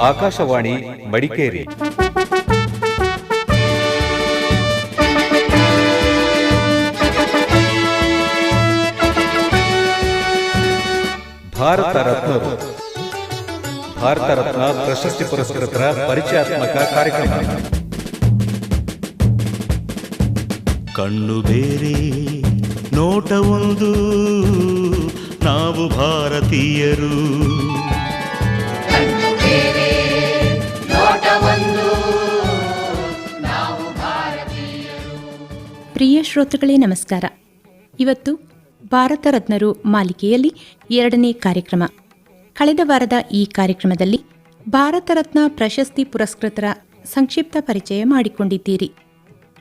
ಆಕಾಶವಾಣಿ ಮಡಿಕೇರಿ. ಭಾರತ ರತ್ನರು ಭಾರತ ರತ್ನ ಪ್ರಶಸ್ತಿ ಪುರಸ್ಕೃತರ ಪರಿಚಯಾತ್ಮಕ ಕಾರ್ಯಕ್ರಮ. ಕಣ್ಣು ಬೇರೆ, ನೋಟ ಒಂದು. ನಾವು ಭಾರತೀಯರು. ಪ್ರಿಯ ಶ್ರೋತೃಗಳೇ, ನಮಸ್ಕಾರ. ಇವತ್ತು ಭಾರತ ರತ್ನರು ಮಾಲಿಕೆಯಲ್ಲಿ ಎರಡನೇ ಕಾರ್ಯಕ್ರಮ. ಕಳೆದ ವಾರದ ಈ ಕಾರ್ಯಕ್ರಮದಲ್ಲಿ ಭಾರತ ರತ್ನ ಪ್ರಶಸ್ತಿ ಪುರಸ್ಕೃತರ ಸಂಕ್ಷಿಪ್ತ ಪರಿಚಯ ಮಾಡಿಕೊಂಡಿದ್ದೀರಿ.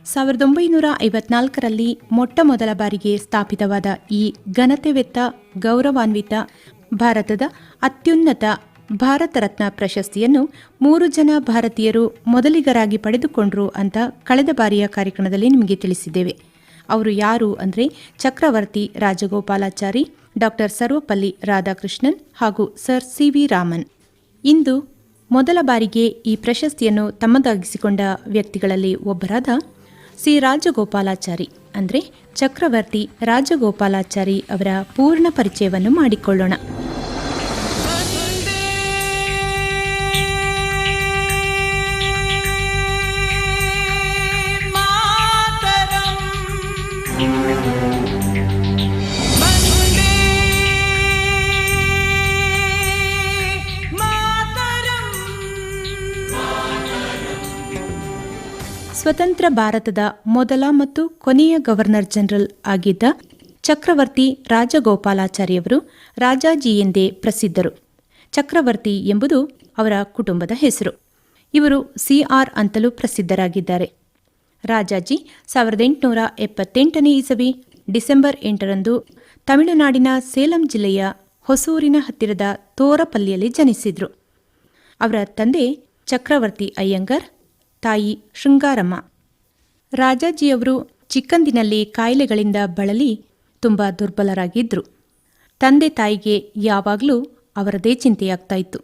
ಸಾವಿರದ ಒಂಬೈನೂರ ಐವತ್ನಾಲ್ಕರಲ್ಲಿ ಮೊಟ್ಟ ಮೊದಲ ಬಾರಿಗೆ ಸ್ಥಾಪಿತವಾದ ಈ ಘನತೆವೆತ್ತ ಗೌರವಾನ್ವಿತ ಭಾರತದ ಅತ್ಯುನ್ನತ ಭಾರತ ರತ್ನ ಪ್ರಶಸ್ತಿಯನ್ನು ಮೂರು ಜನ ಭಾರತೀಯರು ಮೊದಲಿಗರಾಗಿ ಪಡೆದುಕೊಂಡ್ರು ಅಂತ ಕಳೆದ ಬಾರಿಯ ಕಾರ್ಯಕ್ರಮದಲ್ಲಿ ನಿಮಗೆ ತಿಳಿಸಿದ್ದೇವೆ. ಅವರು ಯಾರು ಅಂದರೆ ಚಕ್ರವರ್ತಿ ರಾಜಗೋಪಾಲಾಚಾರಿ, ಡಾಕ್ಟರ್ ಸರ್ವಪಲ್ಲಿ ರಾಧಾಕೃಷ್ಣನ್ ಹಾಗೂ ಸರ್ ಸಿ ವಿ ರಾಮನ್. ಇಂದು ಮೊದಲ ಬಾರಿಗೆ ಈ ಪ್ರಶಸ್ತಿಯನ್ನು ತಮ್ಮದಾಗಿಸಿಕೊಂಡ ವ್ಯಕ್ತಿಗಳಲ್ಲಿ ಒಬ್ಬರಾದ ಸಿ ರಾಜಗೋಪಾಲಾಚಾರಿ ಅಂದರೆ ಚಕ್ರವರ್ತಿ ರಾಜಗೋಪಾಲಾಚಾರಿ ಅವರ ಪೂರ್ಣ ಪರಿಚಯವನ್ನು ಮಾಡಿಕೊಳ್ಳೋಣ. ಸ್ವತಂತ್ರ ಭಾರತದ ಮೊದಲ ಮತ್ತು ಕೊನೆಯ ಗವರ್ನರ್ ಜನರಲ್ ಆಗಿದ್ದ ಚಕ್ರವರ್ತಿ ರಾಜಗೋಪಾಲಾಚಾರ್ಯವರು ರಾಜಾಜಿ ಎಂದೇ ಪ್ರಸಿದ್ಧರು. ಚಕ್ರವರ್ತಿ ಎಂಬುದು ಅವರ ಕುಟುಂಬದ ಹೆಸರು. ಇವರು ಸಿಆರ್ ಅಂತಲೂ ಪ್ರಸಿದ್ಧರಾಗಿದ್ದಾರೆ. ರಾಜಾಜಿ ಸಾವಿರದ ಎಂಟುನೂರ ಎಪ್ಪತ್ತೆಂಟನೇ ಇಸವಿ ಡಿಸೆಂಬರ್ ಎಂಟರಂದು ತಮಿಳುನಾಡಿನ ಸೇಲಂ ಜಿಲ್ಲೆಯ ಹೊಸೂರಿನ ಹತ್ತಿರದ ತೋರಪಲ್ಲಿಯಲ್ಲಿ ಜನಿಸಿದರು. ಅವರ ತಂದೆ ಚಕ್ರವರ್ತಿ ಅಯ್ಯಂಗರ್ ತಾಯಿ ಶೃಂಗಾರಮ್ಮ. ರಾಜಾಜಿಯವರು ಚಿಕ್ಕಂದಿನಲ್ಲಿ ಕಾಯಿಲೆಗಳಿಂದ ಬಳಲಿ ತುಂಬ ದುರ್ಬಲರಾಗಿದ್ದರು ತಂದೆ ತಾಯಿಗೆ ಯಾವಾಗಲೂ ಅವರದೇ ಚಿಂತೆಯಾಗ್ತಾ ಇತ್ತು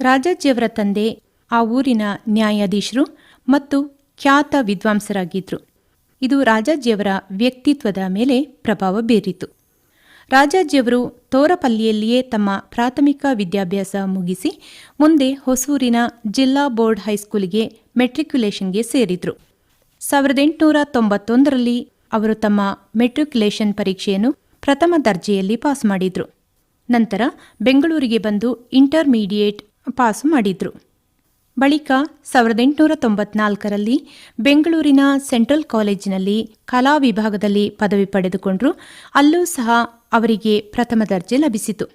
ರಾಜಾಜಿಯವರ ತಂದೆ, ಆ ಊರಿನ ನ್ಯಾಯಾಧೀಶರು ಮತ್ತು ಖ್ಯಾತ ವಿದ್ವಾಂಸರಾಗಿದ್ದರು ಇದು ರಾಜಾಜಿಯವರ ವ್ಯಕ್ತಿತ್ವದ ಮೇಲೆ ಪ್ರಭಾವ ಬೀರಿತು. ರಾಜಾಜಿಯವರು ತೋರಪಲ್ಲಿಯಲ್ಲಿಯೇ ತಮ್ಮ ಪ್ರಾಥಮಿಕ ವಿದ್ಯಾಭ್ಯಾಸ ಮುಗಿಸಿ ಮುಂದೆ ಹೊಸೂರಿನ ಜಿಲ್ಲಾ ಬೋರ್ಡ್ ಹೈಸ್ಕೂಲಿಗೆ ಮೆಟ್ರಿಕ್ಯುಲೇಷನ್ಗೆ ಸೇರಿದ್ರು. ಸಾವಿರದ ಎಂಟುನೂರ ತೊಂಬತ್ತೊಂದರಲ್ಲಿ ಅವರು ತಮ್ಮ ಮೆಟ್ರಿಕ್ಯುಲೇಷನ್ ಪರೀಕ್ಷೆಯನ್ನು ಪ್ರಥಮ ದರ್ಜೆಯಲ್ಲಿ ಪಾಸ್ ಮಾಡಿದ್ರು. ನಂತರ ಬೆಂಗಳೂರಿಗೆ ಬಂದು ಇಂಟರ್ಮೀಡಿಯೇಟ್ ಪಾಸು ಮಾಡಿದ್ರು. ಬಳಿಕ ಸಾವಿರದ ಎಂಟುನೂರ ತೊಂಬತ್ನಾಲ್ಕರಲ್ಲಿ ಬೆಂಗಳೂರಿನ ಸೆಂಟ್ರಲ್ ಕಾಲೇಜಿನಲ್ಲಿ ಕಲಾ ವಿಭಾಗದಲ್ಲಿ ಪದವಿ ಪಡೆದುಕೊಂಡ್ರು. ಅಲ್ಲೂ ಸಹ ಅವರಿಗೆ ಪ್ರಥಮ ದರ್ಜೆ ಲಭಿಸಿತು.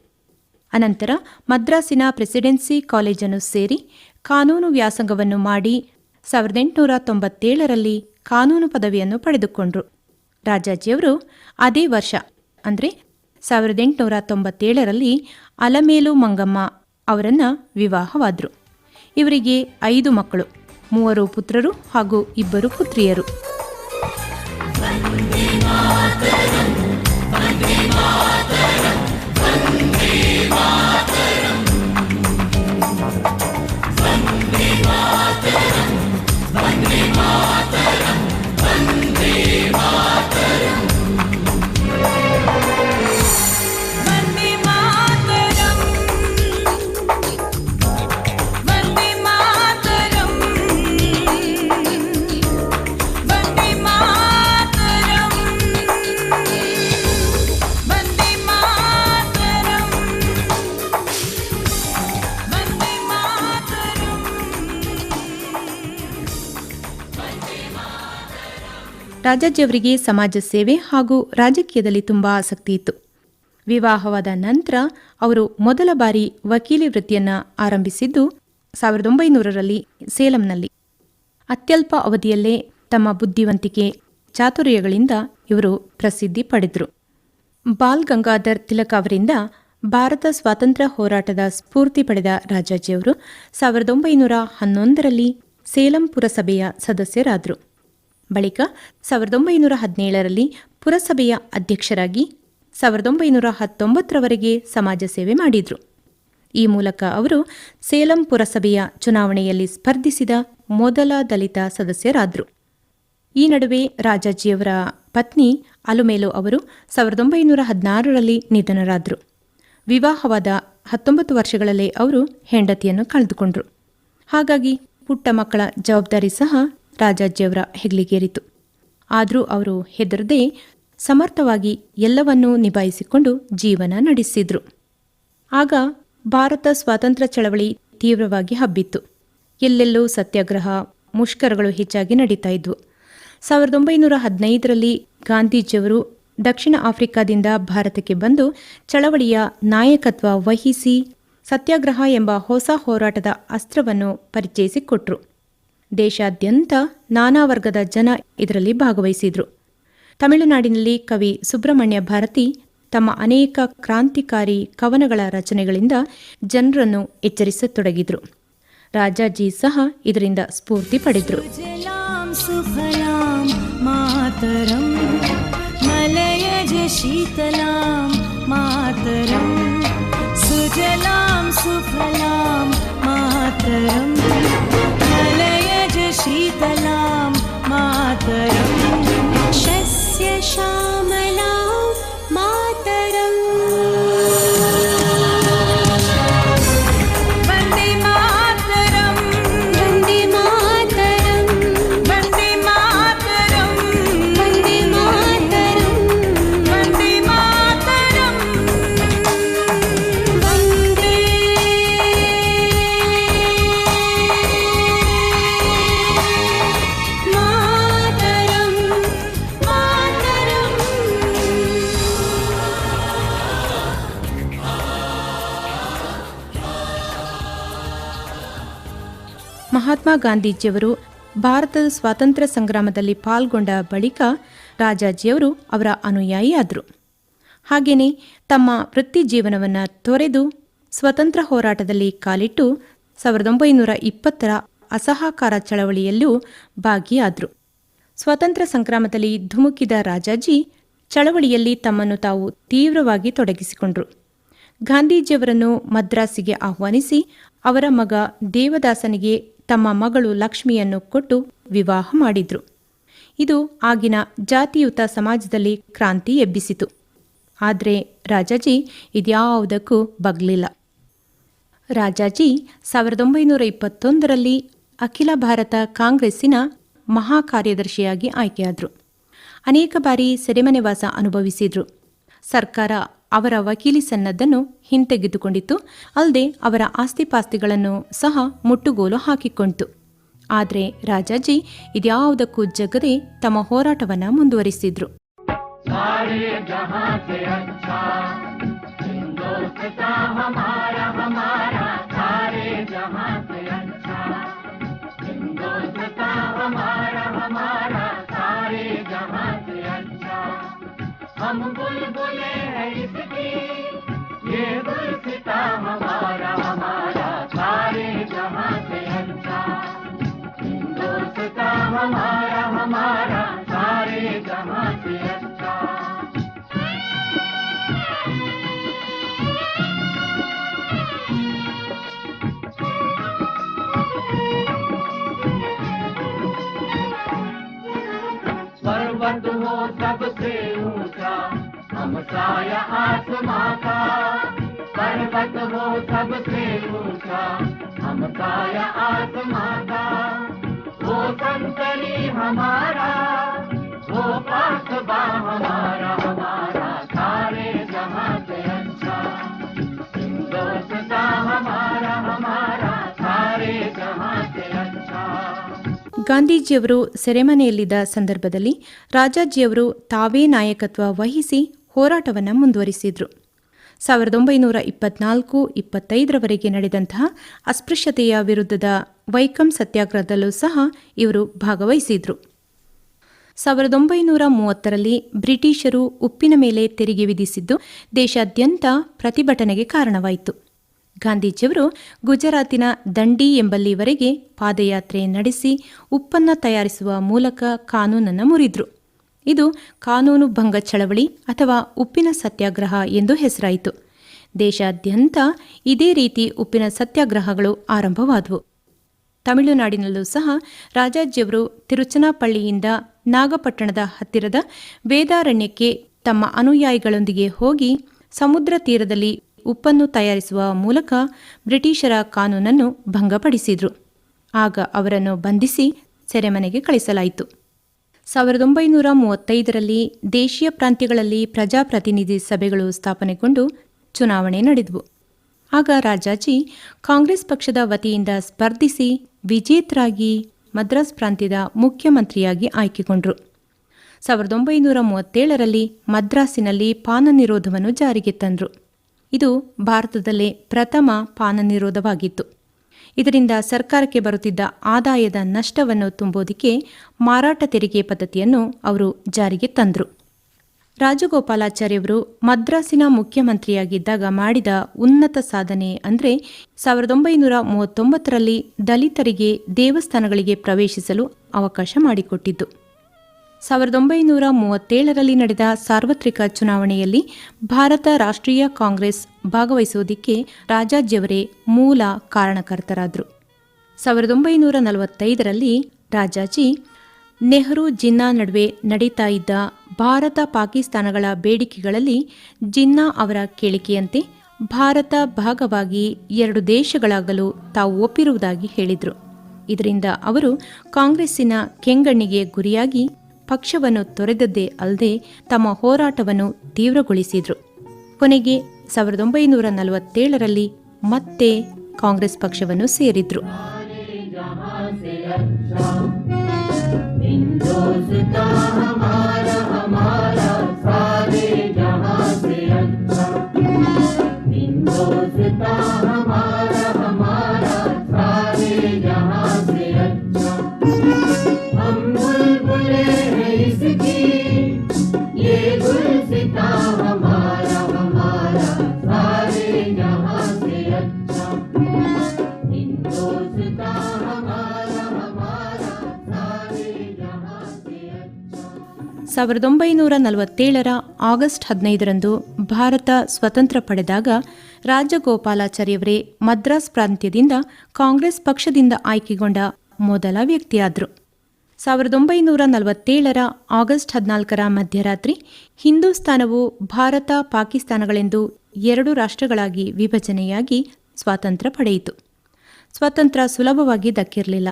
ಅನಂತರ ಮದ್ರಾಸಿನ ಪ್ರೆಸಿಡೆನ್ಸಿ ಕಾಲೇಜನ್ನು ಸೇರಿ ಕಾನೂನು ವ್ಯಾಸಂಗವನ್ನು ಮಾಡಿ ಸಾವಿರದ ಎಂಟುನೂರ ತೊಂಬತ್ತೇಳರಲ್ಲಿ ಕಾನೂನು ಪದವಿಯನ್ನು ಪಡೆದುಕೊಂಡರು. ರಾಜಾಜಿಯವರು ಅದೇ ವರ್ಷ, ಅಂದರೆ ಸಾವಿರದ ಎಂಟುನೂರ ತೊಂಬತ್ತೇಳರಲ್ಲಿ ಅಲಮೇಲು ಮಂಗಮ್ಮ ಅವರನ್ನು ವಿವಾಹವಾದರು. ಇವರಿಗೆ ಐದು ಮಕ್ಕಳು, ಮೂವರು ಪುತ್ರರು ಹಾಗೂ ಇಬ್ಬರು ಪುತ್ರಿಯರು. ರಾಜಾಜಿಯವರಿಗೆ ಸಮಾಜ ಸೇವೆ ಹಾಗೂ ರಾಜಕೀಯದಲ್ಲಿ ತುಂಬಾ ಆಸಕ್ತಿ ಇತ್ತು. ವಿವಾಹವಾದ ನಂತರ ಅವರು ಮೊದಲ ಬಾರಿ ವಕೀಲಿ ವೃತ್ತಿಯನ್ನು ಆರಂಭಿಸಿದ್ದು ಸಾವಿರದ ಒಂಬೈನೂರರಲ್ಲಿ ಸೇಲಂನಲ್ಲಿ. ಅತ್ಯಲ್ಪ ಅವಧಿಯಲ್ಲೇ ತಮ್ಮ ಬುದ್ಧಿವಂತಿಕೆ ಚಾತುರ್ಯಗಳಿಂದ ಇವರು ಪ್ರಸಿದ್ಧಿ ಪಡೆದರು. ಬಾಲ್ ಗಂಗಾಧರ್ ತಿಲಕ್ ಅವರಿಂದ ಭಾರತ ಸ್ವಾತಂತ್ರ್ಯ ಹೋರಾಟದ ಸ್ಫೂರ್ತಿ ಪಡೆದ ರಾಜಾಜಿಯವರು ಸಾವಿರದ ಒಂಬೈನೂರ ಹನ್ನೊಂದರಲ್ಲಿ ಸೇಲಂ ಪುರಸಭೆಯ ಸದಸ್ಯರಾದರು. ಬಳಿಕ ಸಾವಿರದ ಒಂಬೈನೂರ ಹದಿನೇಳರಲ್ಲಿ ಪುರಸಭೆಯ ಅಧ್ಯಕ್ಷರಾಗಿ ಸಾವಿರದ ಒಂಬೈನೂರ ಹತ್ತೊಂಬತ್ತರವರೆಗೆ ಸಮಾಜ ಸೇವೆ ಮಾಡಿದರು. ಈ ಮೂಲಕ ಅವರು ಸೇಲಂ ಪುರಸಭೆಯ ಚುನಾವಣೆಯಲ್ಲಿ ಸ್ಪರ್ಧಿಸಿದ ಮೊದಲ ದಲಿತ ಸದಸ್ಯರಾದರು. ಈ ನಡುವೆ ರಾಜಾಜಿಯವರ ಪತ್ನಿ ಅಲುಮೇಲು ಅವರು ಸಾವಿರದ ಒಂಬೈನೂರ ಹದಿನಾರರಲ್ಲಿ ನಿಧನರಾದರು. ವಿವಾಹವಾದ ಹತ್ತೊಂಬತ್ತು ವರ್ಷಗಳಲ್ಲೇ ಅವರು ಹೆಂಡತಿಯನ್ನು ಕಳೆದುಕೊಂಡರು. ಹಾಗಾಗಿ ಪುಟ್ಟ ಮಕ್ಕಳ ಜವಾಬ್ದಾರಿ ಸಹ ರಾಜಾಜಿಯವರ ಹೆಗ್ಲಿಗೇರಿತು ಆದರೂ ಅವರು ಹೆದರದೆ ಸಮರ್ಥವಾಗಿ ಎಲ್ಲವನ್ನೂ ನಿಭಾಯಿಸಿಕೊಂಡು ಜೀವನ ನಡೆಸಿದ್ರು. ಆಗ ಭಾರತ ಸ್ವಾತಂತ್ರ್ಯ ಚಳವಳಿ ತೀವ್ರವಾಗಿ ಹಬ್ಬಿತ್ತು. ಎಲ್ಲೆಲ್ಲೂ ಸತ್ಯಾಗ್ರಹ, ಮುಷ್ಕರಗಳು ಹೆಚ್ಚಾಗಿ ನಡೀತಾ ಇದ್ವು. ಸಾವಿರದ ಒಂಬೈನೂರ ಹದಿನೈದರಲ್ಲಿ ಗಾಂಧೀಜಿಯವರು ದಕ್ಷಿಣ ಆಫ್ರಿಕಾದಿಂದ ಭಾರತಕ್ಕೆ ಬಂದು ಚಳವಳಿಯ ನಾಯಕತ್ವ ವಹಿಸಿ ಸತ್ಯಾಗ್ರಹ ಎಂಬ ಹೊಸ ಹೋರಾಟದ ಅಸ್ತ್ರವನ್ನು ಪರಿಚಯಿಸಿಕೊಟ್ರು. ದೇಶಾದ್ಯಂತ ನಾನಾ ವರ್ಗದ ಜನ ಇದರಲ್ಲಿ ಭಾಗವಹಿಸಿದ್ರು ತಮಿಳುನಾಡಿನಲ್ಲಿ ಕವಿ ಸುಬ್ರಹ್ಮಣ್ಯ ಭಾರತಿ ತಮ್ಮ ಅನೇಕ ಕ್ರಾಂತಿಕಾರಿ ಕವನಗಳ ರಚನೆಗಳಿಂದ ಜನರನ್ನು ಎಚ್ಚರಿಸತೊಡಗಿದ್ರು ರಾಜಾಜಿ ಸಹ ಇದರಿಂದ ಸ್ಫೂರ್ತಿ ಪಡೆದ್ರು सुजलां सुफलां मातरं मलयज शीतलां मातरं सुजलां सुफलां मातरं मलयज शीतलां मातरं शस्य श्यामलां ಗಾಂಧೀಜಿಯವರು ಭಾರತದ ಸ್ವಾತಂತ್ರ್ಯ ಸಂಗ್ರಾಮದಲ್ಲಿ ಪಾಲ್ಗೊಂಡ ಬಳಿಕ ರಾಜಾಜಿಯವರು ಅವರ ಅನುಯಾಯಿಯಾದರು. ಹಾಗೆಯೇ ತಮ್ಮ ವೃತ್ತಿ ಜೀವನವನ್ನು ತೊರೆದು ಸ್ವತಂತ್ರ ಹೋರಾಟದಲ್ಲಿ ಕಾಲಿಟ್ಟು ಸಾವಿರದ ಒಂಬೈನೂರ ಇಪ್ಪತ್ತರ ಅಸಹಕಾರ ಚಳವಳಿಯಲ್ಲೂ ಭಾಗಿಯಾದರು. ಸ್ವಾತಂತ್ರ್ಯ ಸಂಗ್ರಾಮದಲ್ಲಿ ಧುಮುಕಿದ ರಾಜಾಜಿ ಚಳವಳಿಯಲ್ಲಿ ತಮ್ಮನ್ನು ತಾವು ತೀವ್ರವಾಗಿ ತೊಡಗಿಸಿಕೊಂಡರು. ಗಾಂಧೀಜಿಯವರನ್ನು ಮದ್ರಾಸಿಗೆ ಆಹ್ವಾನಿಸಿ ಅವರ ಮಗ ದೇವದಾಸನಿಗೆ ತಮ್ಮ ಮಗಳು ಲಕ್ಷ್ಮಿಯನ್ನು ಕೊಟ್ಟು ವಿವಾಹ ಮಾಡಿದ್ರು. ಇದು ಆಗಿನ ಜಾತಿಯುತ ಸಮಾಜದಲ್ಲಿ ಕ್ರಾಂತಿ ಎಬ್ಬಿಸಿತು. ಆದರೆ ರಾಜಾಜಿ ಇದ್ಯಾವುದಕ್ಕೂ ಬಗ್ಲಿಲ್ಲ. ರಾಜಾಜಿ ಸಾವಿರದ ಒಂಬೈನೂರ ಇಪ್ಪತ್ತೊಂದರಲ್ಲಿ ಅಖಿಲ ಭಾರತ ಕಾಂಗ್ರೆಸ್ಸಿನ ಮಹಾ ಕಾರ್ಯದರ್ಶಿಯಾಗಿ ಆಯ್ಕೆಯಾದರು. ಅನೇಕ ಬಾರಿ ಸೆರೆಮನೆವಾಸ ಅನುಭವಿಸಿದರು. ಸರ್ಕಾರ ಅವರ ವಕೀಲಿ ಸನ್ನದ್ದನ್ನು ಹಿಂತೆಗೆದುಕೊಂಡಿತ್ತು ಅಲ್ಲದೆ ಅವರ ಆಸ್ತಿಪಾಸ್ತಿಗಳನ್ನು ಸಹ ಮುಟ್ಟುಗೋಲು ಹಾಕಿಕೊಂಡಿತು ಆದರೆ ರಾಜಾಜಿ ಇದ್ಯಾವುದಕ್ಕೂ ಜಗದೆ ತಮ್ಮ ಹೋರಾಟವನ್ನು ಮುಂದುವರಿಸಿದ್ರು. हम बुलबुले हैं इसकी। ये गुलसिता हमारा हमारा सारे जहाँ से अच्छा। दोस्ता हमारा हमारा सारे जहाँ से अच्छा। पर्वत हो सबसे ऊंचा हम साया आसमां का वो संतरी हमारा वो पासबा हमारा हमारा सारे जहां से अच्छा हिंदुस्तान हमारा हमारा सारे जहां से अच्छा ಗಾಂಧೀಜಿಯವರು ಸೆರೆಮನೆಯಲ್ಲಿದ್ದ ಸಂದರ್ಭದಲ್ಲಿ ರಾಜಾಜಿಯವರು ತಾವೇ ನಾಯಕತ್ವ ವಹಿಸಿ ಹೋರಾಟವನ್ನು ಮುಂದುವರಿಸಿದ್ರು. ಸಾವಿರದ ಒಂಬೈನೂರ ಇಪ್ಪತ್ನಾಲ್ಕು ಇಪ್ಪತ್ತೈದರವರೆಗೆ ನಡೆದಂತಹ ಅಸ್ಪೃಶ್ಯತೆಯ ವಿರುದ್ಧದ ವೈಕಂ ಸತ್ಯಾಗ್ರಹದಲ್ಲೂ ಸಹ ಇವರು ಭಾಗವಹಿಸಿದ್ರು. ಸಾವಿರದ ಒಂಬೈನೂರ ಮೂವತ್ತರಲ್ಲಿ ಬ್ರಿಟಿಷರು ಉಪ್ಪಿನ ಮೇಲೆ ತೆರಿಗೆ ವಿಧಿಸಿದ್ದು ದೇಶಾದ್ಯಂತ ಪ್ರತಿಭಟನೆಗೆ ಕಾರಣವಾಯಿತು. ಗಾಂಧೀಜಿಯವರು ಗುಜರಾತಿನ ದಂಡಿ ಎಂಬಲ್ಲಿವರೆಗೆ ಪಾದಯಾತ್ರೆ ನಡೆಸಿ ಉಪ್ಪನ್ನು ತಯಾರಿಸುವ ಮೂಲಕ ಕಾನೂನನ್ನು ಮುರಿದ್ರು. ಇದು ಕಾನೂನು ಭಂಗ ಚಳವಳಿ ಅಥವಾ ಉಪ್ಪಿನ ಸತ್ಯಾಗ್ರಹ ಎಂದು ಹೆಸರಾಯಿತು. ದೇಶಾದ್ಯಂತ ಇದೇ ರೀತಿ ಉಪ್ಪಿನ ಸತ್ಯಾಗ್ರಹಗಳು ಆರಂಭವಾದವು. ತಮಿಳುನಾಡಿನಲ್ಲೂ ಸಹ ರಾಜಾಜಿಯವರು ತಿರುಚನಾಪಳ್ಳಿಯಿಂದ ನಾಗಪಟ್ಟಣದ ಹತ್ತಿರದ ವೇದಾರಣ್ಯಕ್ಕೆ ತಮ್ಮ ಅನುಯಾಯಿಗಳೊಂದಿಗೆ ಹೋಗಿ ಸಮುದ್ರ ತೀರದಲ್ಲಿ ಉಪ್ಪನ್ನು ತಯಾರಿಸುವ ಮೂಲಕ ಬ್ರಿಟಿಷರ ಕಾನೂನನ್ನು ಭಂಗಪಡಿಸಿದರು. ಆಗ ಅವರನ್ನು ಬಂಧಿಸಿ ಸೆರೆಮನೆಗೆ ಕಳಿಸಲಾಯಿತು. ಸಾವಿರದ ಒಂಬೈನೂರ ಮೂವತ್ತೈದರಲ್ಲಿ ದೇಶೀಯ ಪ್ರಾಂತ್ಯಗಳಲ್ಲಿ ಪ್ರಜಾಪ್ರತಿನಿಧಿ ಸಭೆಗಳು ಸ್ಥಾಪನೆಗೊಂಡು ಚುನಾವಣೆ ನಡೆದವು. ಆಗ ರಾಜಾಜಿ ಕಾಂಗ್ರೆಸ್ ಪಕ್ಷದ ವತಿಯಿಂದ ಸ್ಪರ್ಧಿಸಿ ವಿಜೇತರಾಗಿ ಮದ್ರಾಸ್ ಪ್ರಾಂತ್ಯದ ಮುಖ್ಯಮಂತ್ರಿಯಾಗಿ ಆಯ್ಕೆಗೊಂಡರು. ಸಾವಿರದ ಒಂಬೈನೂರ ಮೂವತ್ತೇಳರಲ್ಲಿ ಮದ್ರಾಸಿನಲ್ಲಿ ಪಾನ ನಿರೋಧವನ್ನು ಜಾರಿಗೆ ತಂದರು. ಇದು ಭಾರತದಲ್ಲೇ ಪ್ರಥಮ ಪಾನ ನಿರೋಧವಾಗಿತ್ತು. ಇದರಿಂದ ಸರ್ಕಾರಕ್ಕೆ ಬರುತ್ತಿದ್ದ ಆದಾಯದ ನಷ್ಟವನ್ನು ತುಂಬೋದಿಕ್ಕೆ ಮಾರಾಟ ತೆರಿಗೆ ಪದ್ಧತಿಯನ್ನು ಅವರು ಜಾರಿಗೆ ತಂದರು. ರಾಜಗೋಪಾಲಾಚಾರ್ಯವರು ಮದ್ರಾಸಿನ ಮುಖ್ಯಮಂತ್ರಿಯಾಗಿದ್ದಾಗ ಮಾಡಿದ ಉನ್ನತ ಸಾಧನೆ ಅಂದರೆ ಸಾವಿರದ ಒಂಬೈನೂರ ಮೂವತ್ತೊಂಬತ್ತರಲ್ಲಿ ದಲಿತರಿಗೆ ದೇವಸ್ಥಾನಗಳಿಗೆ ಪ್ರವೇಶಿಸಲು ಅವಕಾಶ ಮಾಡಿಕೊಟ್ಟಿದ್ದು. ಸಾವಿರದ ಒಂಬೈನೂರ ಮೂವತ್ತೇಳರಲ್ಲಿ ನಡೆದ ಸಾರ್ವತ್ರಿಕ ಚುನಾವಣೆಯಲ್ಲಿ ಭಾರತ ರಾಷ್ಟ್ರೀಯ ಕಾಂಗ್ರೆಸ್ ಭಾಗವಹಿಸುವುದಕ್ಕೆ ರಾಜಾಜಿಯವರೇ ಮೂಲ ಕಾರಣಕರ್ತರಾದರು. ಸಾವಿರದ ಒಂಬೈನೂರ ನಲವತ್ತೈದರಲ್ಲಿ ರಾಜಾಜಿ ನೆಹರು ಜಿನ್ನಾ ನಡುವೆ ನಡೀತಾ ಇದ್ದ ಭಾರತ ಪಾಕಿಸ್ತಾನಗಳ ಬೇಡಿಕೆಗಳಲ್ಲಿ ಜಿನ್ನಾ ಅವರ ಕೇಳಿಕೆಯಂತೆ ಭಾರತ ಭಾಗವಾಗಿ ಎರಡು ದೇಶಗಳಾಗಲು ತಾವು ಒಪ್ಪಿರುವುದಾಗಿ ಹೇಳಿದರು. ಇದರಿಂದ ಅವರು ಕಾಂಗ್ರೆಸ್ಸಿನ ಕೆಂಗಣ್ಣಿಗೆ ಗುರಿಯಾಗಿ ಪಕ್ಷವನ್ನು ತೊರೆದದ್ದೇ ಅಲ್ಲದೆ ತಮ್ಮ ಹೋರಾಟವನ್ನು ತೀವ್ರಗೊಳಿಸಿದ್ರು. ಕೊನೆಗೆ ಸಾವಿರದ ಒಂಬೈನೂರ ನಲವತ್ತೇಳರಲ್ಲಿ ಮತ್ತೆ ಕಾಂಗ್ರೆಸ್ ಪಕ್ಷವನ್ನು ಸೇರಿದ್ರು. ಸಾವಿರದ ಒಂಬೈನೂರ ನಲವತ್ತೇಳರ ಆಗಸ್ಟ್ ಹದಿನೈದರಂದು ಭಾರತ ಸ್ವತಂತ್ರ ಪಡೆದಾಗ ರಾಜಗೋಪಾಲಾಚಾರ್ಯವರೇ ಮದ್ರಾಸ್ ಪ್ರಾಂತ್ಯದಿಂದ ಕಾಂಗ್ರೆಸ್ ಪಕ್ಷದಿಂದ ಆಯ್ಕೆಗೊಂಡ ಮೊದಲ ವ್ಯಕ್ತಿಯಾದರು. ಸಾವಿರದ ಒಂಬೈನೂರ ನಲವತ್ತೇಳರ ಆಗಸ್ಟ್ ಹದಿನಾಲ್ಕರ ಮಧ್ಯರಾತ್ರಿ ಹಿಂದೂಸ್ತಾನವು ಭಾರತ, ಪಾಕಿಸ್ತಾನಗಳೆಂದು ಎರಡು ರಾಷ್ಟ್ರಗಳಾಗಿ ವಿಭಜನೆಯಾಗಿ ಸ್ವಾತಂತ್ರ್ಯ ಪಡೆಯಿತು. ಸ್ವಾತಂತ್ರ್ಯ ಸುಲಭವಾಗಿ ದಕ್ಕಿರಲಿಲ್ಲ.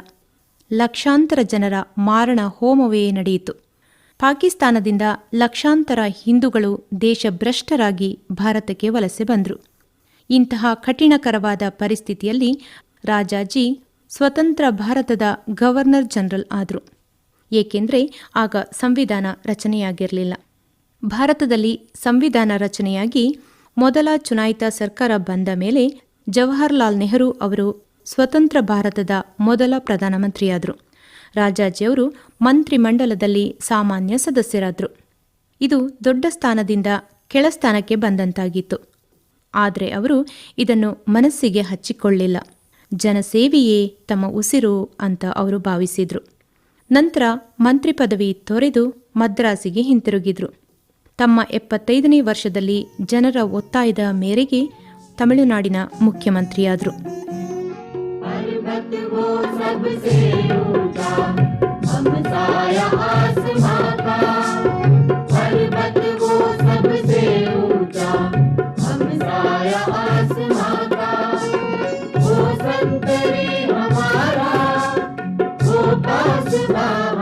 ಲಕ್ಷಾಂತರ ಜನರ ಮಾರಣ ಹೋಮವೇ ನಡೆಯಿತು. ಪಾಕಿಸ್ತಾನದಿಂದ ಲಕ್ಷಾಂತರ ಹಿಂದೂಗಳು ದೇಶಭ್ರಷ್ಟರಾಗಿ ಭಾರತಕ್ಕೆ ವಲಸೆ ಬಂದರು. ಇಂತಹ ಕಠಿಣಕರವಾದ ಪರಿಸ್ಥಿತಿಯಲ್ಲಿ ರಾಜಾಜಿ ಸ್ವತಂತ್ರ ಭಾರತದ ಗವರ್ನರ್ ಜನರಲ್ ಆದರು. ಏಕೆಂದರೆ ಆಗ ಸಂವಿಧಾನ ರಚನೆಯಾಗಿರಲಿಲ್ಲ. ಭಾರತದಲ್ಲಿ ಸಂವಿಧಾನ ರಚನೆಯಾಗಿ ಮೊದಲ ಚುನಾಯಿತ ಸರ್ಕಾರ ಬಂದ ಮೇಲೆ ಜವಾಹರ್ಲಾಲ್ ನೆಹರು ಅವರು ಸ್ವತಂತ್ರ ಭಾರತದ ಮೊದಲ ಪ್ರಧಾನಮಂತ್ರಿಯಾದರು. ರಾಜಾಜಿಯವರು ಮಂತ್ರಿಮಂಡಲದಲ್ಲಿ ಸಾಮಾನ್ಯ ಸದಸ್ಯರಾದರು. ಇದು ದೊಡ್ಡ ಸ್ಥಾನದಿಂದ ಕೆಳಸ್ಥಾನಕ್ಕೆ ಬಂದಂತಾಗಿತ್ತು. ಆದರೆ ಅವರು ಇದನ್ನು ಮನಸ್ಸಿಗೆ ಹಚ್ಚಿಕೊಳ್ಳಿಲ್ಲ. ಜನಸೇವೆಯೇ ತಮ್ಮ ಉಸಿರು ಅಂತ ಅವರು ಭಾವಿಸಿದ್ರು. ನಂತರ ಮಂತ್ರಿ ಪದವಿ ತೊರೆದು ಮದ್ರಾಸಿಗೆ ಹಿಂತಿರುಗಿದ್ರು. ತಮ್ಮ ಎಪ್ಪತ್ತೈದನೇ ವರ್ಷದಲ್ಲಿ ಜನರ ಒತ್ತಾಯದ ಮೇರೆಗೆ ತಮಿಳುನಾಡಿನ ಮುಖ್ಯಮಂತ್ರಿಯಾದರು. पर्वत वो सबसे ऊँचा। हम साया आसमां का। पर्वत वो सबसे ऊँचा। हम साया आसमां का। वो संतरी हमारा, वो पासबा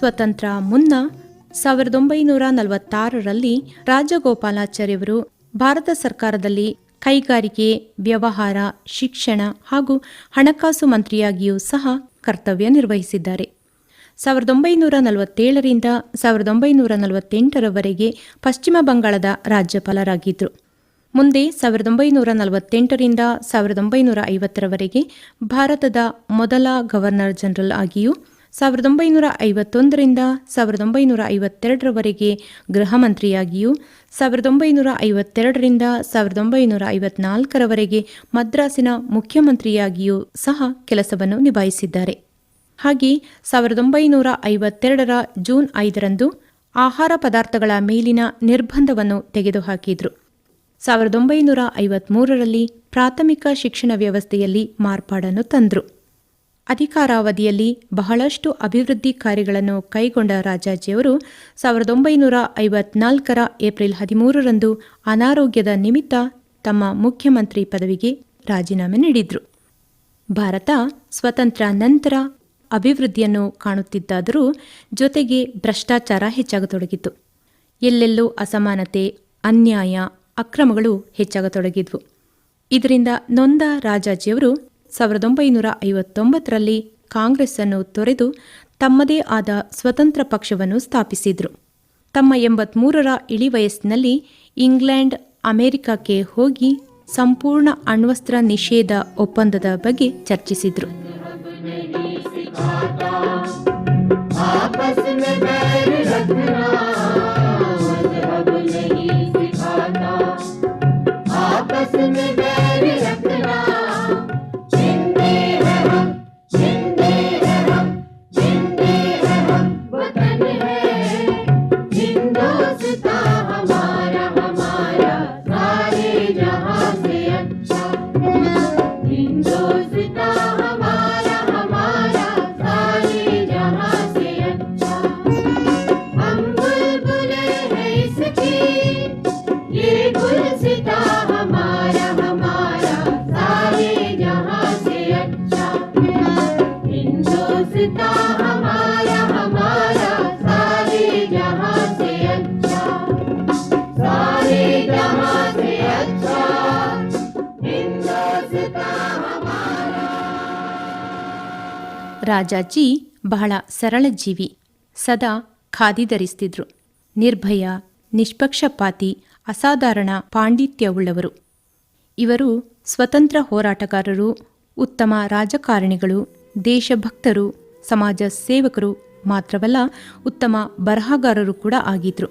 ಸ್ವತಂತ್ರ ಮುನ್ನ ಸಾವಿರದ ಒಂಬೈನೂರ ನಲವತ್ತಾರರಲ್ಲಿ ರಾಜಗೋಪಾಲಾಚಾರ್ಯವರು ಭಾರತ ಸರ್ಕಾರದಲ್ಲಿ ಕೈಗಾರಿಕೆ, ವ್ಯವಹಾರ, ಶಿಕ್ಷಣ ಹಾಗೂ ಹಣಕಾಸು ಮಂತ್ರಿಯಾಗಿಯೂ ಸಹ ಕರ್ತವ್ಯ ನಿರ್ವಹಿಸಿದ್ದಾರೆ. ಸಾವಿರದ ಒಂಬೈನೂರ ನಲವತ್ತೇಳರಿಂದ ಸಾವಿರದ ಒಂಬೈನೂರ ನಲವತ್ತೆಂಟರವರೆಗೆ ಪಶ್ಚಿಮ ಬಂಗಾಳದ ರಾಜ್ಯಪಾಲರಾಗಿದ್ದರು ಮುಂದೆ ಸಾವಿರದ ಒಂಬೈನೂರ ನಲವತ್ತೆಂಟರಿಂದ ಸಾವಿರದ ಒಂಬೈನೂರ ಐವತ್ತರವರೆಗೆ ಭಾರತದ ಮೊದಲ ಗವರ್ನರ್ ಜನರಲ್ ಆಗಿಯೂ ಸಾವಿರದ ಒಂಬೈನೂರ ಐವತ್ತೊಂದರಿಂದ ಸಾವಿರದ ಒಂಬೈನೂರ ಐವತ್ತೆರಡರವರೆಗೆ ಗೃಹ ಮಂತ್ರಿಯಾಗಿಯೂ ಸಾವಿರದ ಒಂಬೈನೂರ ಐವತ್ತೆರಡರಿಂದ ಸಾವಿರದ ಒಂಬೈನೂರ ಐವತ್ನಾಲ್ಕರವರೆಗೆ ಮದ್ರಾಸಿನ ಮುಖ್ಯಮಂತ್ರಿಯಾಗಿಯೂ ಸಹ ಕೆಲಸವನ್ನು ನಿಭಾಯಿಸಿದ್ದಾರೆ. ಹಾಗೆ ಸಾವಿರದ ಒಂಬೈನೂರ ಐವತ್ತೆರಡರ ಜೂನ್ ಐದರಂದು ಆಹಾರ ಪದಾರ್ಥಗಳ ಮೇಲಿನ ನಿರ್ಬಂಧವನ್ನು ತೆಗೆದುಹಾಕಿದ್ರು. ಸಾವಿರದ ಒಂಬೈನೂರ ಐವತ್ಮೂರರಲ್ಲಿ ಪ್ರಾಥಮಿಕ ಶಿಕ್ಷಣ ವ್ಯವಸ್ಥೆಯಲ್ಲಿ ಮಾರ್ಪಾಡನ್ನು ತಂದರು. ಅಧಿಕಾರಾವಧಿಯಲ್ಲಿ ಬಹಳಷ್ಟು ಅಭಿವೃದ್ಧಿ ಕಾರ್ಯಗಳನ್ನು ಕೈಗೊಂಡ ರಾಜಾಜಿಯವರು ಸಾವಿರದ ಒಂಬೈನೂರ ಐವತ್ನಾಲ್ಕರ ಏಪ್ರಿಲ್ ಹದಿಮೂರರಂದು ಅನಾರೋಗ್ಯದ ನಿಮಿತ್ತ ತಮ್ಮ ಮುಖ್ಯಮಂತ್ರಿ ಪದವಿಗೆ ರಾಜೀನಾಮೆ ನೀಡಿದ್ರು. ಭಾರತ ಸ್ವತಂತ್ರ ನಂತರ ಅಭಿವೃದ್ಧಿಯನ್ನು ಕಾಣುತ್ತಿದ್ದಾದರೂ ಜೊತೆಗೆ ಭ್ರಷ್ಟಾಚಾರ ಹೆಚ್ಚಾಗತೊಡಗಿತು ಎಲ್ಲೆಲ್ಲೂ ಅಸಮಾನತೆ, ಅನ್ಯಾಯ, ಅಕ್ರಮಗಳು ಹೆಚ್ಚಾಗತೊಡಗಿದ್ವು. ಇದರಿಂದ ನೊಂದ ರಾಜಾಜಿಯವರು ಸಾವಿರದ ಒಂಬೈನೂರ ಐವತ್ತೊಂಬತ್ತರಲ್ಲಿ ಕಾಂಗ್ರೆಸ್ಸನ್ನು ತೊರೆದು ತಮ್ಮದೇ ಆದ ಸ್ವತಂತ್ರ ಪಕ್ಷವನ್ನು ಸ್ಥಾಪಿಸಿದರು. ತಮ್ಮ ಎಂಬತ್ಮೂರರ ಇಳಿವಯಸ್ಸಿನಲ್ಲಿ ಇಂಗ್ಲೆಂಡ್ ಅಮೆರಿಕಕ್ಕೆ ಹೋಗಿ ಸಂಪೂರ್ಣ ಅಣ್ವಸ್ತ್ರ ನಿಷೇಧ ಒಪ್ಪಂದದ ಬಗ್ಗೆ ಚರ್ಚಿಸಿದರು. ಮೇ हिंदुस्ता हमारा हमारा सारे जहां से अच्छा सारे जहां से अच्छा हिंदुस्ता हमारा ರಾಜಾಜಿ ಬಹಳ ಸರಳ ಜೀವಿ ಸದಾ ಖಾದಿ ಧರಿಸ್ತಿದ್ರು ನಿರ್ಭಯ ನಿಷ್ಪಕ್ಷಪಾತಿ ಅಸಾಧಾರಣ ಪಾಂಡಿತ್ಯವುಳ್ಳವರು ಇವರು ಸ್ವತಂತ್ರ ಹೋರಾಟಗಾರರು ಉತ್ತಮ ರಾಜಕಾರಣಿಗಳು ದೇಶಭಕ್ತರು ಸಮಾಜ ಸೇವಕರು ಮಾತ್ರವಲ್ಲ, ಉತ್ತಮ ಬರಹಗಾರರು ಕೂಡ ಆಗಿದ್ರು.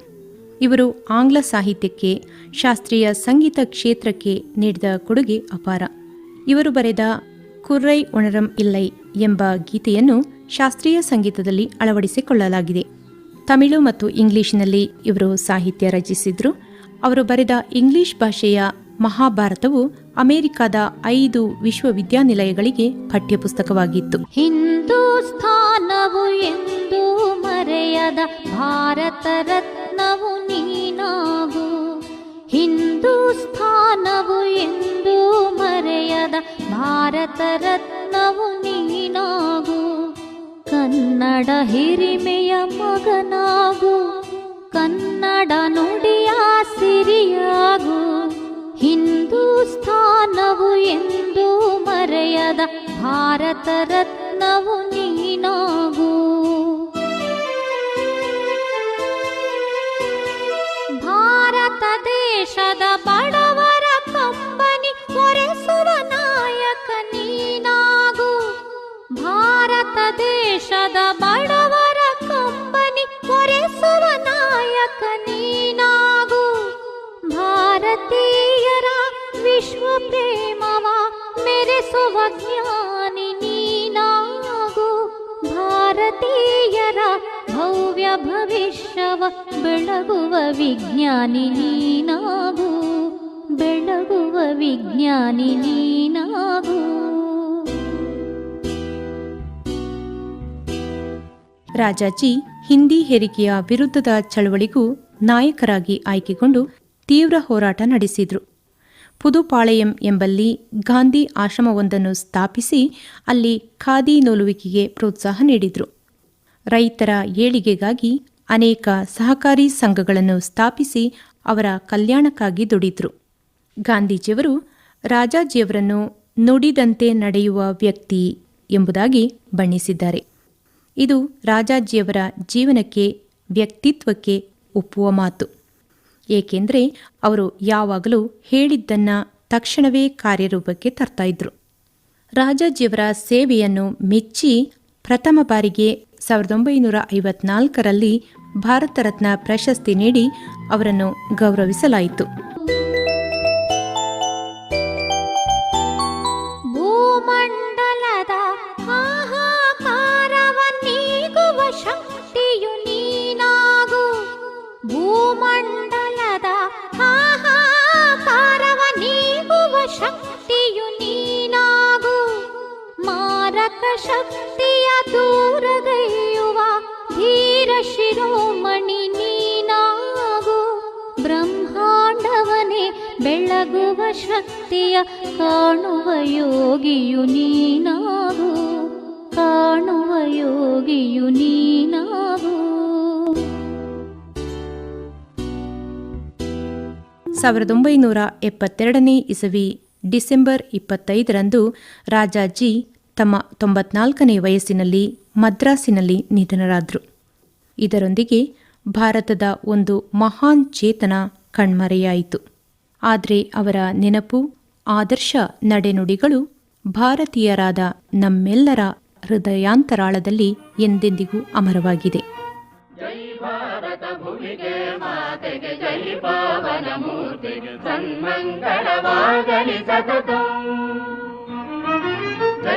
ಇವರು ಆಂಗ್ಲ ಸಾಹಿತ್ಯಕ್ಕೆ, ಶಾಸ್ತ್ರೀಯ ಸಂಗೀತ ಕ್ಷೇತ್ರಕ್ಕೆ ನೀಡಿದ ಕೊಡುಗೆ ಅಪಾರ. ಇವರು ಬರೆದ ಕುರ್ರೈ ಒಣರಂ ಇಲ್ಲೈ ಎಂಬ ಗೀತೆಯನ್ನು ಶಾಸ್ತ್ರೀಯ ಸಂಗೀತದಲ್ಲಿ ಅಳವಡಿಸಿಕೊಳ್ಳಲಾಗಿದೆ. ತಮಿಳು ಮತ್ತು ಇಂಗ್ಲಿಷ್ನಲ್ಲಿ ಇವರು ಸಾಹಿತ್ಯ ರಚಿಸಿದ್ರು. ಅವರು ಬರೆದ ಇಂಗ್ಲಿಷ್ ಭಾಷೆಯ ಮಹಾಭಾರತವು ಅಮೆರಿಕದ ಐದು ವಿಶ್ವವಿದ್ಯಾನಿಲಯಗಳಿಗೆ ಪಠ್ಯಪುಸ್ತಕವಾಗಿತ್ತು. ಹಿಂದೂಸ್ಥಾನವು ಎಂದು ಮರೆಯದ ಭಾರತ ರತ್ನವು ನೀನಾಗು. ಹಿಂದೂಸ್ಥಾನವು ಎಂದು ಮರೆಯದ ಭಾರತ ರತ್ನವು ನೀನಾಗು. ಕನ್ನಡ ಹಿರಿಮೆಯ ಮಗನಾಗು. ಕನ್ನಡ ನುಡಿಯ ಸಿರಿಯಾಗು. ಹಿಂದೂಸ್ಥಾನವು ಎಂದು ಮರೆಯದ ಭಾರತ ರತ್ನವು ನೀನಾಗು. ಭಾರತ ದೇಶದ ಬೆಳಗುವ ವಿಜ್ಞಾನಿ ನೀನಾಗು, ಬೆಳಗುವ ವಿಜ್ಞಾನಿ ನೀನಾಗು. ರಾಜಾಜಿ, ಹಿಂದಿ ಹೆರಿಗೆಯ ವಿರುದ್ಧದ ಚಳವಳಿಗೂ ನಾಯಕರಾಗಿ ಆಯ್ಕೆಗೊಂಡು ತೀವ್ರ ಹೋರಾಟ ನಡೆಸಿದ್ರು. ಪುದುಪಾಳೆಯಂ ಎಂಬಲ್ಲಿ ಗಾಂಧಿ ಆಶ್ರಮವೊಂದನ್ನು ಸ್ಥಾಪಿಸಿ ಅಲ್ಲಿ ಖಾದಿ ನೂಲುವಿಕೆಗೆ ಪ್ರೋತ್ಸಾಹ ನೀಡಿದ್ರು. ರೈತರ ಏಳಿಗೆಗಾಗಿ ಅನೇಕ ಸಹಕಾರಿ ಸಂಘಗಳನ್ನು ಸ್ಥಾಪಿಸಿ ಅವರ ಕಲ್ಯಾಣಕ್ಕಾಗಿ ದುಡಿದ್ರು. ಗಾಂಧೀಜಿಯವರು ರಾಜಾಜಿಯವರನ್ನು ನುಡಿದಂತೆ ನಡೆಯುವ ವ್ಯಕ್ತಿ ಎಂಬುದಾಗಿ ಬಣ್ಣಿಸಿದ್ದಾರೆ. ಇದು ರಾಜಾಜಿಯವರ ಜೀವನಕ್ಕೆ, ವ್ಯಕ್ತಿತ್ವಕ್ಕೆ ಒಪ್ಪುವ ಮಾತು. ಏಕೆಂದರೆ ಅವರು ಯಾವಾಗಲೂ ಹೇಳಿದ್ದನ್ನು ತಕ್ಷಣವೇ ಕಾರ್ಯರೂಪಕ್ಕೆ ತರ್ತಾ ಇದ್ರು. ರಾಜಾಜಿಯವರ ಸೇವೆಯನ್ನು ಮೆಚ್ಚಿ ಪ್ರಥಮ ಬಾರಿಗೆ ಸಾವಿರದ ಒಂಬೈನೂರ ಐವತ್ನಾಲ್ಕರಲ್ಲಿ ಭಾರತ ರತ್ನ ಪ್ರಶಸ್ತಿ ನೀಡಿ ಅವರನ್ನು ಗೌರವಿಸಲಾಯಿತು. ಶಕ್ತಿಯ ದೂರಗೈಯುವ ಧೀರ ಶಿರೋಮಣಿ ನೀನಾಗು ಬ್ರಹ್ಮಾಂಡವನೇ ಬೆಳಗುವ ಶಕ್ತಿಯ ಕಾಣುವ ಯೋಗಿಯು ನೀನಾಗು, ಕಾಣುವ ಯೋಗಿಯು ನೀನಾಗು. ಸಾವಿರದ ಒಂಬೈನೂರ ಎಪ್ಪತ್ತೆರಡನೇ ಇಸವಿ ಡಿಸೆಂಬರ್ ಇಪ್ಪತ್ತೈದರಂದು ರಾಜಾಜಿ ತಮ್ಮ ತೊಂಬತ್ನಾಲ್ಕನೇ ವಯಸ್ಸಿನಲ್ಲಿ ಮದ್ರಾಸಿನಲ್ಲಿ ನಿಧನರಾದರು. ಇದರೊಂದಿಗೆ ಭಾರತದ ಒಂದು ಮಹಾನ್ ಚೇತನ ಕಣ್ಮರೆಯಾಯಿತು. ಆದರೆ ಅವರ ನೆನಪು, ಆದರ್ಶ ನಡೆನುಡಿಗಳು ಭಾರತೀಯರಾದ ನಮ್ಮೆಲ್ಲರ ಹೃದಯಾಂತರಾಳದಲ್ಲಿ ಎಂದೆಂದಿಗೂ ಅಮರವಾಗಿದೆ. ಭೂಮಿಗೆ, ಮಾತೆಗೆ ಜೈ ಪಾವನ ಮೂರ್ತಿಗೆ ಸನ್ಮಂಗಳವಾಗಲಿ ಸತತಂ.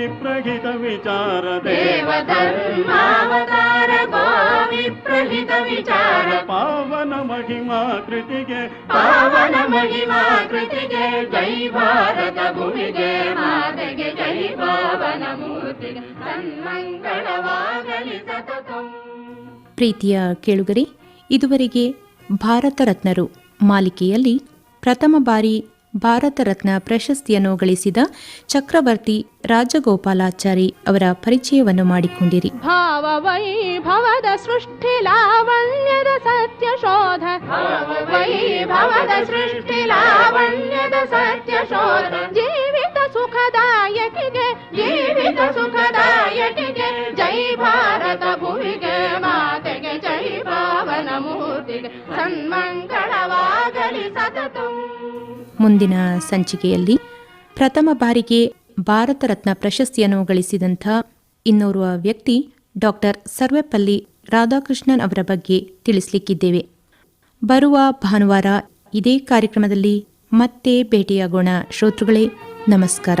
ವಿಪ್ರಹಿತ ವಿಚಾರ ದೇವಧರ್ಮಾವತಾರ ಗೋವಿಪ್ರಹಿತ ವಿಚಾರ. ಪಾವನ ಮಹಿಮಾ ಕೃತಿಗೆ ಪಾವನ ಮಹಿಮಾ ಕೃತಿಗೆ ಜೈ ಭಾರತ ಭೂಮಿಗೆ ಮಾತೆಗೆ ಜೈ ಪಾವನ ಮೂರ್ತಿಗೆ ಸನ್ಮಂಗಳವಾಗಲಿ ಸತತಂ. ಪ್ರೀತಿಯ ಕೇಳುಗರಿ ಇದುವರೆಗೆ ಭಾರತ ರತ್ನರು ಮಾಲಿಕೆಯಲ್ಲಿ ಪ್ರಥಮ ಬಾರಿ ಭಾರತ ರತ್ನ ಪ್ರಶಸ್ತಿಯನ್ನು ಗಳಿಸಿದ ಚಕ್ರವರ್ತಿ ರಾಜಗೋಪಾಲಾಚಾರಿ ಅವರ ಪರಿಚಯವನ್ನು ಮಾಡಿಕೊಂಡಿರಿ. ಭಾವ ವೈಭವದ ಸೃಷ್ಟಿ ಲಾವಣ್ಯದ ಸತ್ಯ ಶೋಧ ವೈಭವದ ಸೃಷ್ಟಿ ಲಾವಣ್ಯದ ಸತ್ಯ ಶೋಧ ಜೀವಿತ ಸುಖದಾಯಕಿಗೆ ಜೀವಿತ ಸುಖದಾಯಕಿಗೆ ಜೈ ಭಾರತ ಭೂಮಿಗೆ ಮಾತೆಗೆ ಜೈ ಭಾವನ ಮೂರ್ತಿಗೆ. ಸನ್ಮಂಗಳವಾಗಲಿ ಸತತಂ ಮುಂದಿನ ಸಂಚಿಕೆಯಲ್ಲಿ ಪ್ರಥಮ ಬಾರಿಗೆ ಭಾರತ ರತ್ನ ಪ್ರಶಸ್ತಿಯನ್ನು ಗಳಿಸಿದಂಥ ಇನ್ನೋರ್ವ ವ್ಯಕ್ತಿ ಡಾಕ್ಟರ್ ಸರ್ವೆಪಲ್ಲಿ ರಾಧಾಕೃಷ್ಣನ್ ಅವರ ಬಗ್ಗೆ ತಿಳಿಸಲಿಕ್ಕಿದ್ದೇವೆ. ಬರುವ ಭಾನುವಾರ ಇದೇ ಕಾರ್ಯಕ್ರಮದಲ್ಲಿ ಮತ್ತೆ ಭೇಟಿಯಾಗೋಣ. ಶ್ರೋತೃಗಳೇ, ನಮಸ್ಕಾರ.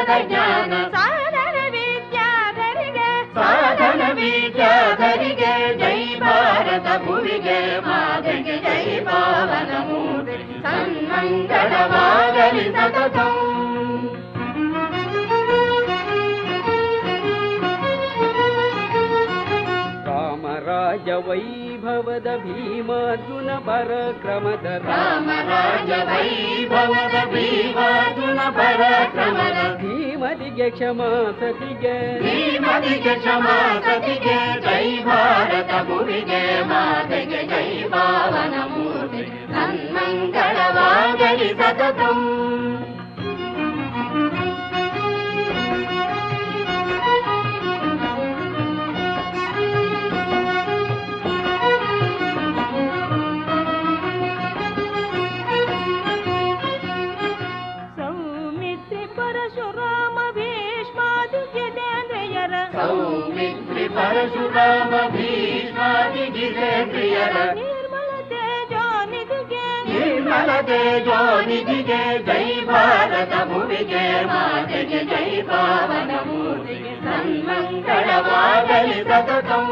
ಧರ್ಮ ಯುಗದ ಜ್ಞಾನ ಸಾಧನ ವಿದ್ಯಾಧರಿಗೆ ಸಾಧನ ವಿದ್ಯಾಧರಿಗೆ ಜೈ ಭಾರತ ಭುವಿಗೆ ಮಾತೆಗೆ ಜೈ ಪಾವನ ಮೂರ್ತಿ ಸನ್ಮಂಗಳವಾಗಲಿ ಸತತಂ ರಾಮರಾಜ ವೈಭವದ ಭೀಮಾರ್ಜುನ ಪರಕ್ರಮದ ರಾಮರಾಜ ವೈಭವದ ಭೀಮಾರ್ಜುನ ಪರಾಕ್ರಮದ ಧೀಮತಿಗೆ ಕ್ಷಮಾ ಸತಿಗೆ ಧೀಮತಿಗೆ ಕ್ಷಮಾ ಸತಿಗೆ ಜೈ ಭಾರತ ಭುವಿಗೆ ಮಾತೆಗೆ ಜೈ ಪಾವನ ಮೂರ್ತಿ ಸನ್ಮಂಗಳವಾಗಲಿ जय भारत भुवि सततम्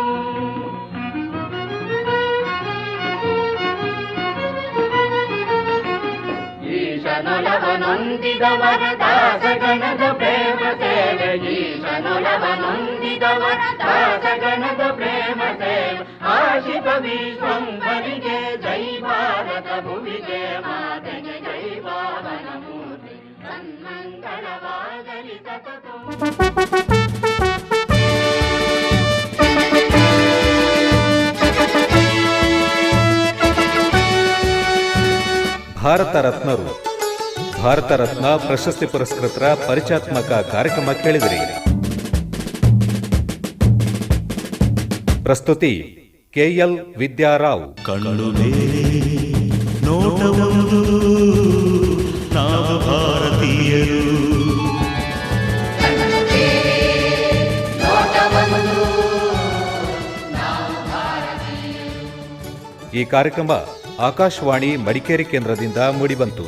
ईशन लवनन्दि वरदास जन प्रेम से ईशन लव नन्दिवरदास जनक प्रेम से ಆಶಿಪ ವಿಶ್ವಂಭರಿಗೆ ಜೈ ಭಾರತ ಭುವಿಗೆ ಮಾತೆಗೆ ಜೈ ಪಾವನ ಮೂರ್ತಿ ಸನ್ಮಂಗಳವಾಗಲಿ ಸತತಂ ಭಾರತ ರತ್ನರು ಭಾರತ ರತ್ನ ಪ್ರಶಸ್ತಿ ಪುರಸ್ಕೃತರ ಪರಿಚಯಾತ್ಮಕ ಕಾರ್ಯಕ್ರಮ ಕೇಳಿದಿರಿ. ಪ್ರಸ್ತುತಿ ಕೆಎಲ್ ವಿದ್ಯಾರಾವ್. ಕಣ್ಣು ಬೇರೆ ನೋಟವೊಂದು ನಾವು ಭಾರತೀಯರು ಈ ಕಾರ್ಯಕ್ರಮ ಆಕಾಶವಾಣಿ ಮಡಿಕೇರಿ ಕೇಂದ್ರದಿಂದ ಮೂಡಿಬಂತು.